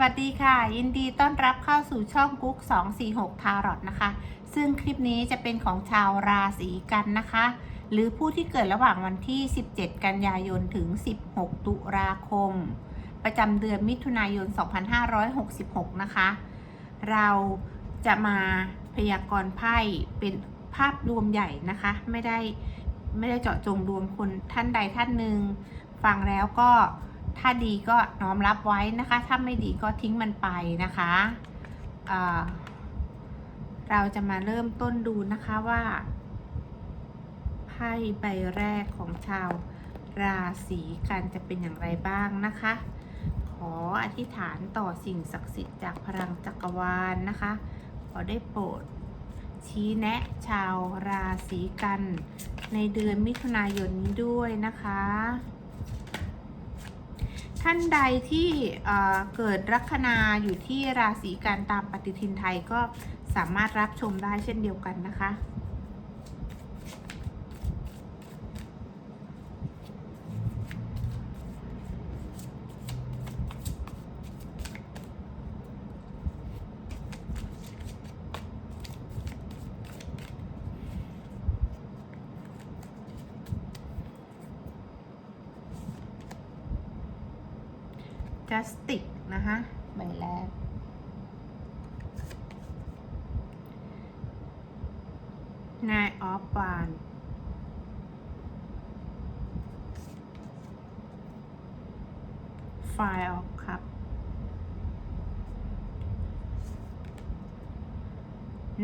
วัสดีค่ะ ยินดีต้อนรับเข้าสู่ช่องกุ๊ก246 ทารอตนะคะ ซึ่งคลิปนี้จะเป็นของชาวราศีกันนะคะ หรือผู้ที่เกิดระหว่างวันที่ 17 กันยายนถึง 16 ตุลาคม ประจำเดือนมิถุนายน 2566 นะคะ เราจะมาพยากรณ์ไพ่เป็นภาพรวมใหญ่นะคะ ไม่ได้ไม่ได้เจาะจงดวงคนท่านใดท่านหนึ่งฟังแล้วก็ ถ้าดีก็น้อมรับไว้นะคะ ถ้าไม่ดีก็ทิ้งมันไปนะคะเราจะมาเริ่มต้นดูนะคะว่าไพ่ใบแรกของชาวราศีกันจะเป็นอย่างไรบ้างนะคะ ขออธิษฐานต่อสิ่งศักดิ์สิทธิ์จากพลังจักรวาลนะคะ ขอได้โปรด ชี้แนะชาวราศีกัน ในเดือนมิถุนายนนี้ด้วยนะคะ ท่านใดที่เกิดลัคนาอยู่ที่ราศีกันตามปฏิทินไทยก็สามารถรับชมได้เช่นเดียวกันนะคะ justice นะคะใบแรก nine of wands five of cup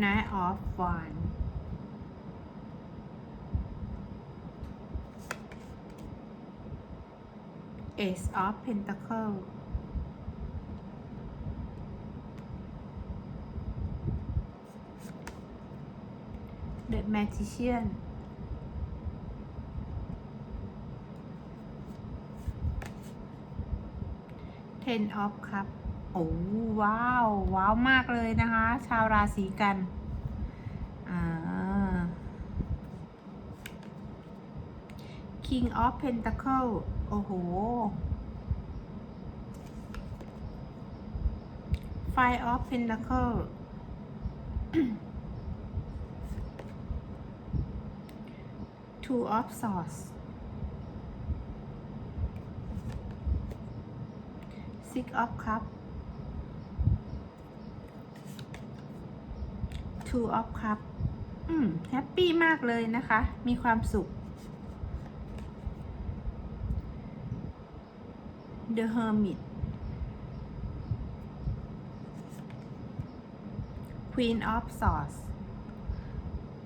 nine of wands ace of pentacle the magician ten of cup โอ้ว้าว ว้าวมากเลยนะคะ ชาวราศีกัน อ่า King of Pentacle โอ้โห Five of Pentacle Two of Swords Six of Cup Two of Cup อืม แฮปปี้มากเลยนะคะ มีความสุข The Hermit Queen of Swords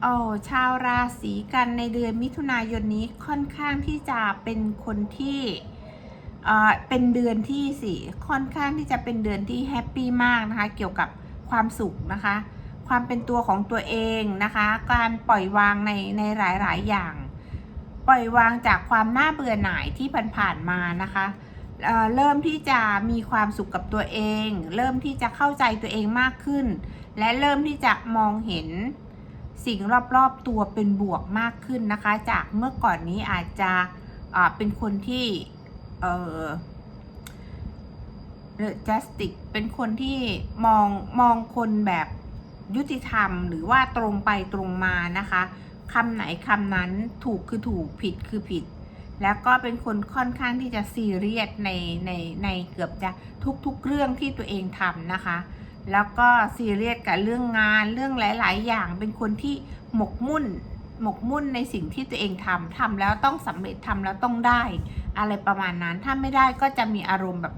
โอ้ชาวราศีกันในเดือนมิถุนายนนี้ค่อนข้างที่จะเป็นคนที่เอ่อเป็นเดือนที่สี่ค่อนข้างที่จะเป็นเดือนที่แฮปปี้มากนะคะ เกี่ยวกับความสุขนะคะ ความเป็นตัวของตัวเองนะคะ การปล่อยวางในในหลาย ๆ อย่าง ปล่อยวางจากความน่าเบื่อหน่ายที่ผ่านๆมานะคะเเริ่มที่จะมีความสุขกับตัวเอง เริ่มที่จะเข้าใจตัวเองมากขึ้น และเริ่มที่จะมองเห็น สิ่งรอบๆตัวเป็นบวกมากขึ้นนะคะ จากเมื่อก่อนนี้อาจจะเป็นคนที่เอ่อ justic เป็นคนที่มองมองคนแบบยุติธรรม หรือว่าตรงไปตรงมานะคะคำไหนคำนั้นถูกคือถูกผิดคือผิด แล้วก็เป็นคนค่อนข้างที่จะซีเรียสในในในเกือบจะทุกๆเรื่องที่ตัวเองทำนะคะ แล้วก็ซีเรียสกับเรื่องงานเรื่องหลาย ๆ อย่าง เป็นคนที่หมกมุ่น หมกมุ่นในสิ่งที่ตัวเองทำทำแล้วต้องสำเร็จทำแล้วต้องได้ อะไรประมาณนั้นถ้าไม่ได้ก็จะมีอารมณ์แบบ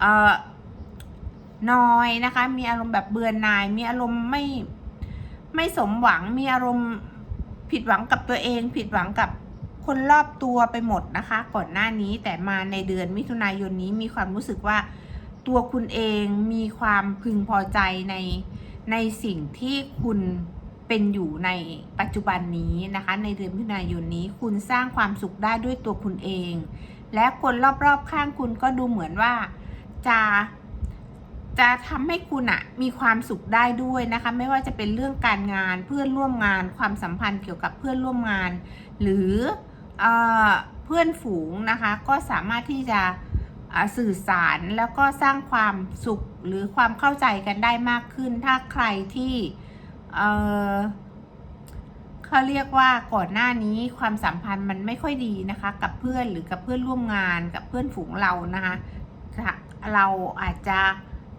เอ่อน้อยนะคะ มีอารมณ์แบบเบื่อหน่าย มีอารมณ์ไม่ไม่สมหวังมีอารมณ์ผิดหวังกับตัวเอง ผิดหวังกับคนรอบตัวไปหมดนะคะ ก่อนหน้านี้แต่มาในเดือนมิถุนายนนี้มีความรู้สึกว่า ตัวคุณเองมีความพึงพอใจในในสิ่งที่คุณเป็นอยู่ในปัจจุบันนี้นะคะ ในเดือนมิถุนายนนี้คุณสร้างความสุขได้ด้วยตัวคุณเอง และคนรอบๆข้างคุณก็ดูเหมือนว่าจะจะทำให้คุณอะมีความสุขได้ด้วยนะคะ ไม่ว่าจะเป็นเรื่องการงานเพื่อนร่วมงาน ความสัมพันธ์เกี่ยวกับเพื่อนร่วมงาน หรือเอเพื่อนฝูงนะคะ ก็สามารถที่จะ สื่อสารแล้วก็สร้างความสุขหรือความเข้าใจกันได้มากขึ้น ถ้าใครที่เเขาเรียกว่าก่อนหน้านี้ความสัมพันธ์มันไม่ค่อยดีนะคะ กับเพื่อนหรือกับเพื่อนร่วมงานกับเพื่อนฝูงเรานะคะเราอาจจะ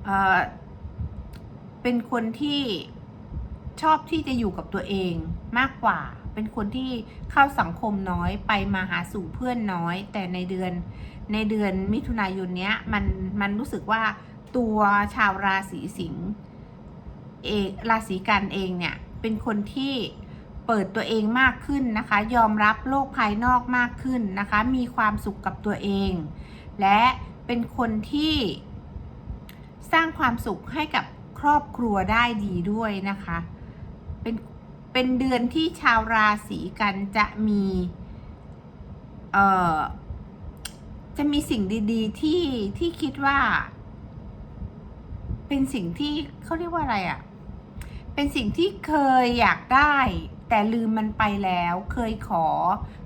เเป็นคนที่ชอบที่จะอยู่กับตัวเองมากกว่า เป็นคนที่เข้าสังคมน้อยไปมาหาสู่เพื่อนน้อย แต่ในเดือนในเดือนมิถุนายนเนี้ยมันมันรู้สึกว่าตัวชาวราศีสิงห์เองราศีกันเองเนี่ยเป็นคนที่เปิดตัวเองมากขึ้นนะคะ ยอมรับโลกภายนอกมากขึ้นนะคะ มีความสุขกับตัวเอง และเป็นคนที่สร้างความสุขให้กับครอบครัวได้ดีด้วยนะคะ เป็น เป็นเดือนที่ชาวราศีกันจะมีเอ่อจะมีสิ่งดีๆที่ที่คิดว่า เป็นสิ่งที่เขาเรียกว่าอะไรอะ่ะ เป็นสิ่งที่เคยอยากได้ แต่ลืมมันไปแล้ว เคยขอ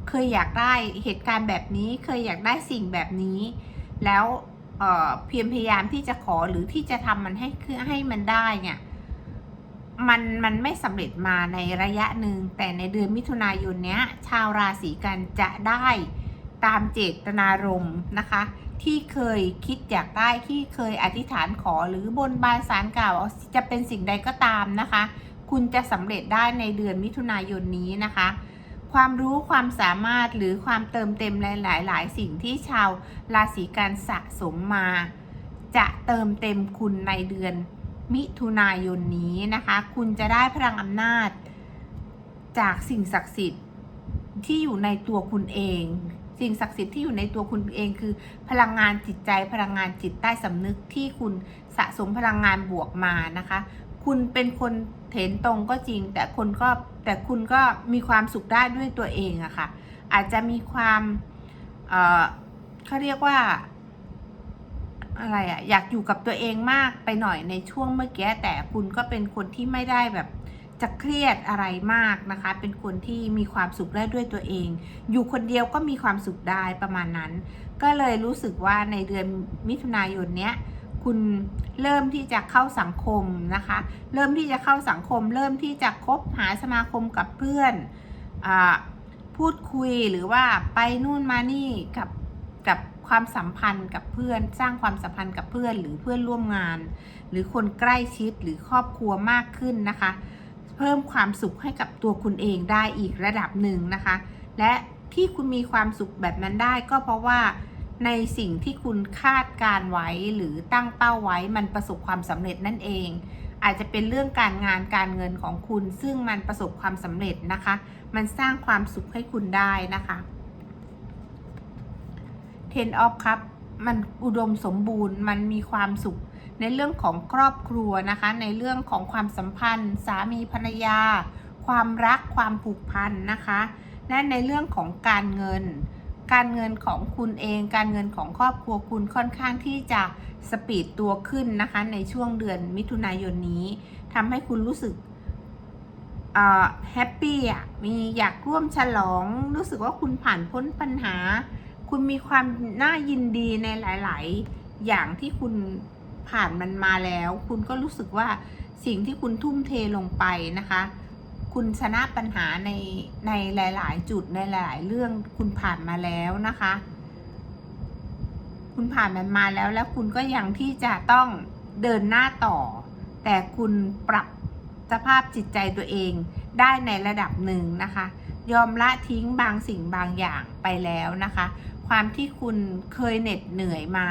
เคยอยากได้เหตุการณ์แบบนี้ เคยอยากได้สิ่งแบบนี้ แล้วเอ่อเพียรพยายามที่จะขอหรือที่จะทำมันให้คือให้มันได้เนี่ย มันมันไม่สำเร็จมาในระยะหนึ่ง แต่ในเดือนมิถุนายนเนี้ย ชาวราศีกันจะได้ตามเจตนารมณ์นะคะ ที่เคยคิดอยากได้ที่เคยอธิษฐานขอหรือบนบานสารกล่าวจะเป็นสิ่งใดก็ตามนะคะ คุณจะสำเร็จได้ในเดือนมิถุนายนนี้นะคะ ความรู้ความสามารถหรือความเติมเต็มหลายๆสิ่งที่ชาวราศีกันสะสมมา จะเติมเต็มคุณในเดือน มิถุนายนนี้นะคะ คุณจะได้พลังอำนาจ จากสิ่งศักดิ์สิทธิ์ที่อยู่ในตัวคุณเอง สิ่งศักดิ์สิทธิ์ที่อยู่ในตัวคุณเองคือ พลังงานจิตใจพลังงานจิตใต้สำนึกที่คุณสะสมพลังงานบวกมานะคะ คุณเป็นคนเถนตรงก็จริง แต่คนก็แต่คุณก็มีความสุขได้ด้วยตัวเองอะค่ะอาจจะมีความเเขาเรียกว่า อะไรอะอยากอยู่กับตัวเองมากไปหน่อยในช่วงเมื่อกี้แต่คุณก็เป็นคนที่ไม่ได้แบบจะเครียดอะไรมากนะคะ เป็นคนที่มีความสุขได้ด้วยตัวเอง อยู่คนเดียวก็มีความสุขได้ประมาณนั้น ก็เลยรู้สึกว่าในเดือนมิถุนายนเนี้ยคุณเริ่มที่จะเข้าสังคมนะคะ เริ่มที่จะเข้าสังคม เริ่มที่จะคบหาสมาคมกับเพื่อนอพูดคุยหรือว่าไปนู่นมานี่กับกับ ความสัมพันธ์กับเพื่อน สร้างความสัมพันธ์กับเพื่อน หรือเพื่อนร่วมงาน หรือคนใกล้ชิดหรือครอบครัวมากขึ้นนะคะ เพิ่มความสุขให้กับตัวคุณเองได้อีกระดับหนึ่งนะคะ และที่คุณมีความสุขแบบนั้นได้ก็เพราะว่าในสิ่งที่คุณคาดการไว้หรือตั้งเป้าไว้มันประสบความสำเร็จนั่นเอง อาจจะเป็นเรื่องการงานการเงินของคุณ ซึ่งมันประสบความสำเร็จนะคะ มันสร้างความสุขให้คุณได้นะคะ Ten of ครับมันอุดมสมบูรณ์ มันมีความสุข ในเรื่องของครอบครัวนะคะ ในเรื่องของความสัมพันธ์ สามีภรรยา ความรักความผูกพันนะคะและในเรื่องของการเงิน การเงินของคุณเอง การเงินของครอบครัวคุณค่อนข้างที่จะสปีดตัวขึ้นนะคะ ในช่วงเดือนมิถุนายนนี้ทำให้คุณรู้สึกแฮปปี้อะมีอยากร่วมฉลอง รู้สึกว่าคุณผ่านพ้นปัญหา คุณมีความน่ายินดีในหลาย ๆ อย่างที่คุณผ่านมันมาแล้ว คุณก็รู้สึกว่าสิ่งที่คุณทุ่มเทลงไปนะคะ คุณชนะปัญหาในในหลาย ๆ จุดในหลาย ๆ เรื่องคุณผ่านมาแล้วนะคะ คุณผ่านมันมาแล้วแล้วคุณก็ยังที่จะต้องเดินหน้าต่อ แต่คุณปรับสภาพจิตใจตัวเองได้ในระดับหนึ่งนะคะ ยอมละทิ้งบางสิ่งบางอย่างไปแล้วนะคะ ความที่คุณเคยเหน็ดเหนื่อยมา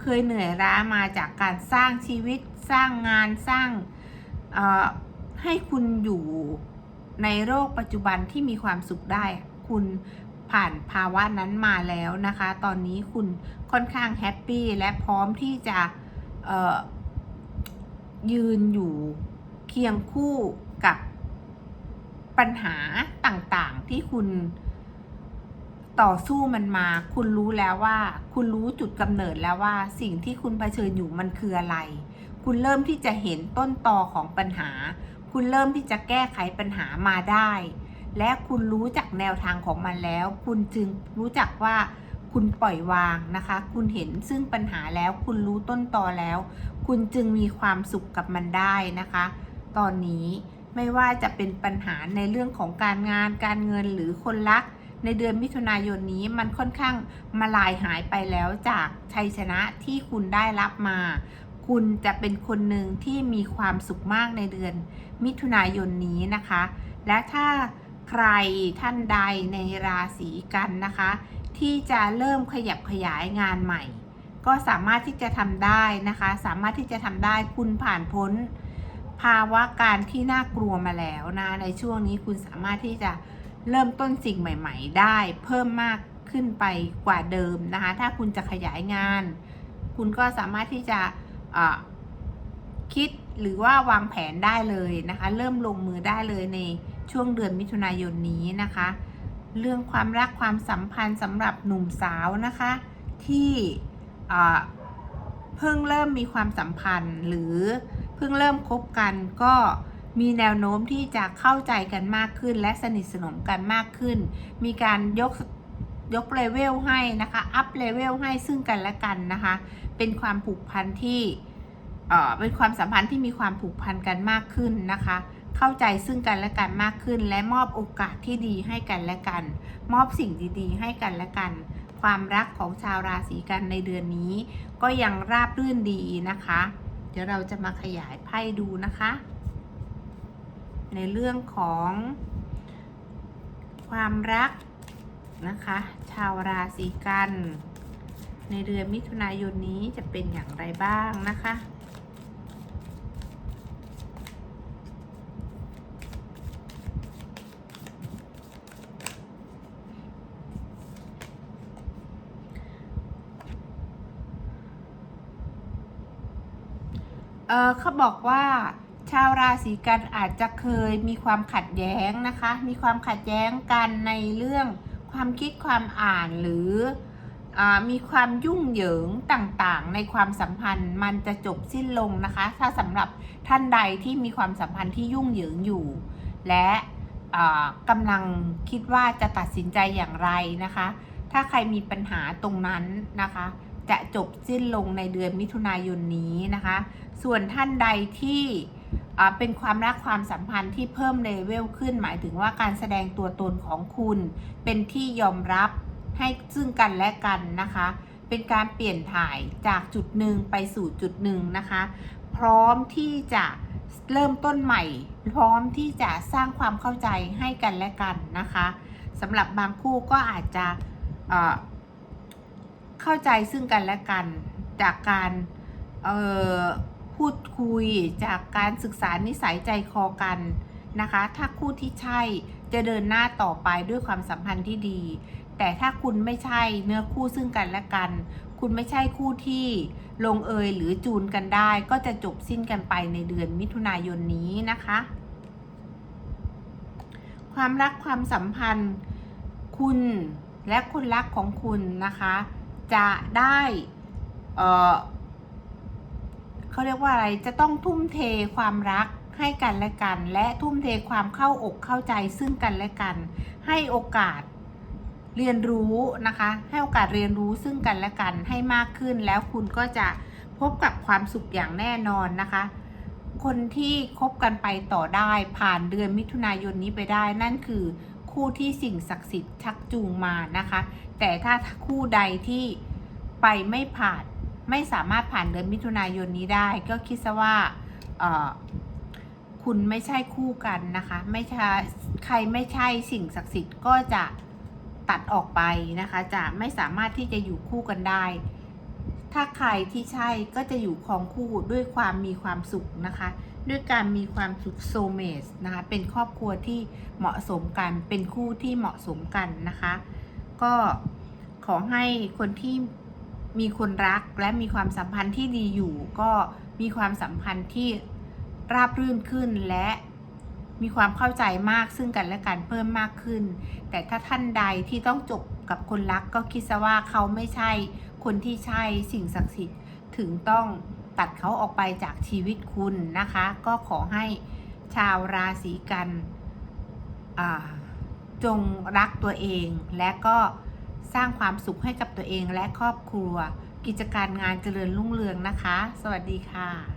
เคยเหนื่อยล้ามาจากการสร้างชีวิต สร้างงานสร้างให้คุณอยู่ในโลกปัจจุบันที่มีความสุขได้ คุณผ่านภาวะนั้นมาแล้วนะคะ ตอนนี้คุณค่อนข้างแฮปปี้และพร้อมที่จะยืนอยู่เคียงคู่กับปัญหาต่างๆที่คุณ ต่อสู้มันมา คุณรู้แล้วว่า คุณรู้จุดกำเนิดแล้วว่า สิ่งที่คุณเผชิญอยู่มันคืออะไร คุณเริ่มที่จะเห็นต้นตอของปัญหา คุณเริ่มที่จะแก้ไขปัญหามาได้ และคุณรู้จักแนวทางของมันแล้ว คุณจึงรู้จักว่าคุณปล่อยวางนะคะ คุณเห็นซึ่งปัญหาแล้ว คุณรู้ต้นตอแล้ว คุณจึงมีความสุขกับมันได้นะคะ ตอนนี้ไม่ว่าจะเป็นปัญหาในเรื่องของการงาน การเงินหรือคนรัก ในเดือนมิถุนายนนี้มันค่อนข้างมาลายหายไปแล้วจากชัยชนะที่คุณได้รับมา คุณจะเป็นคนหนึ่งที่มีความสุขมากในเดือนมิถุนายนนี้นะคะ และถ้าใครท่านใดในราศีกันนะคะ ที่จะเริ่มขยับขยายงานใหม่ ก็สามารถที่จะทำได้นะคะ สามารถที่จะทำได้คุณผ่านพ้น ภาวะการที่น่ากลัวมาแล้วนะในช่วงนี้คุณสามารถที่จะ เริ่มต้นสิ่งใหม่ ๆ ได้เพิ่มมากขึ้นไปกว่าเดิมนะคะ ถ้าคุณจะขยายงาน คุณก็สามารถที่จะคิดหรือว่าวางแผนได้เลยนะคะ เริ่มลงมือได้เลยในช่วงเดือนมิถุนายนนี้นะคะ เรื่องความรักความสัมพันธ์สำหรับหนุ่มสาวนะคะ ที่เพิ่งเริ่มมีความสัมพันธ์หรือเพิ่งเริ่มคบกันก็ มีแนวโน้มที่จะเข้าใจกันมากขึ้น และสนิทสนมกันมากขึ้น มีการยกยกเลเวลให้นะคะ อัพเลเวลให้ซึ่งกันและกันนะคะ เป็นความผูกพันที่เอ่อเป็นความสัมพันธ์ที่มีความผูกพันกันมากขึ้นนะคะ เข้าใจซึ่งกันและกันมากขึ้น และมอบโอกาสที่ดีให้กันและกัน มอบสิ่งดีๆ ให้กันและกัน ความรักของชาวราศีกันในเดือนนี้ ก็ยังราบรื่นดีนะคะ เดี๋ยวเราจะมาขยายไพ่ดูนะคะ ในเรื่องของความรักนะคะ ชาวราศีกัน ในเดือนมิถุนายนนี้จะเป็นอย่างไรบ้างนะคะเออเขาบอกว่า ชาวราศีกันอาจจะเคยมีความขัดแย้งนะคะ มีความขัดแย้งกันในเรื่องความคิดความอ่านหรืออมีความยุ่งเหยิงต่างๆ ในความสัมพันธ์มันจะจบสิ้นลงนะคะ ถ้าสำหรับท่านใดที่มีความสัมพันธ์ที่ยุ่งเหยิงอยู่ และกำลังคิดว่าจะตัดสินใจอย่างไรนะคะ ถ้าใครมีปัญหาตรงนั้นนะคะ จะจบสิ้นลงในเดือนมิถุนายนนี้นะคะ ส่วนท่านใดที่ เป็นความรักความสัมพันธ์ที่เพิ่มเลเวลขึ้น หมายถึงว่าการแสดงตัวตนของคุณ เป็นที่ยอมรับให้ซึ่งกันและกันนะคะ เป็นการเปลี่ยนถ่ายจากจุดหนึ่งไปสู่จุดหนึ่งนะคะ พร้อมที่จะเริ่มต้นใหม่ พร้อมที่จะสร้างความเข้าใจให้กันและกันนะคะสำหรับบางคู่ก็อาจจะเเข้าใจซึ่งกันและกันจากการ พูดคุยจากการศึกษานิสัยใจคอกันนะคะ ถ้าคู่ที่ใช่จะเดินหน้าต่อไปด้วยความสัมพันธ์ที่ดี แต่ถ้าคุณไม่ใช่เนื้อคู่ซึ่งกันและกัน คุณไม่ใช่คู่ที่ลงเอยหรือจูนกันได้ ก็จะจบสิ้นกันไปในเดือนมิถุนายนนี้นะคะ ความรักความสัมพันธ์ คุณและคนรักของคุณนะคะ จะได้เอ่อ เขาเรียกว่าอะไรจะต้องทุ่มเทความรักให้กันและกัน และทุ่มเทความเข้าอกเข้าใจซึ่งกันและกัน ให้โอกาสเรียนรู้นะคะ ให้โอกาสเรียนรู้ซึ่งกันและกันให้มากขึ้น แล้วคุณก็จะพบกับความสุขอย่างแน่นอนนะคะ คนที่คบกันไปต่อได้ผ่านเดือนมิถุนายนนี้ไปได้นั่นคือคู่ที่สิ่งศักดิ์สิทธิ์ชักจูงมานะคะ แต่ถ้าคู่ใดที่ไปไม่ผ่าน ไม่สามารถผ่านเดือนมิถุนายนนี้ได้ ก็คิดซะว่าคุณไม่ใช่คู่กันนะคะ ไม่ใช่ใครไม่ใช่สิ่งศักดิ์สิทธิ์ก็จะตัดออกไปนะคะ จะไม่สามารถที่จะอยู่คู่กันได้ ถ้าใครที่ใช่ก็จะอยู่ครองคู่ด้วยความมีความสุขนะคะ ด้วยการมีความสุขโซเมสนะคะ เป็นครอบครัวที่เหมาะสมกัน เป็นคู่ที่เหมาะสมกันนะคะ ก็ขอให้คนที่ มีคนรักและมีความสัมพันธ์ที่ดีอยู่ ก็มีความสัมพันธ์ที่ราบรื่นขึ้นและมีความเข้าใจมากซึ่งกันและกันเพิ่มมากขึ้น แต่ถ้าท่านใดที่ต้องจบกับคนรักก็คิดซะว่าเขาไม่ใช่คนที่ใช่สิ่งศักดิ์สิทธิ์ถึงต้องตัดเขาออกไปจากชีวิตคุณนะคะ ก็ขอให้ชาวราศีกันจงรักตัวเองและก็ สร้างความสุขให้กับตัวเองและครอบครัว กิจการงานเจริญรุ่งเรืองนะคะ สวัสดีค่ะ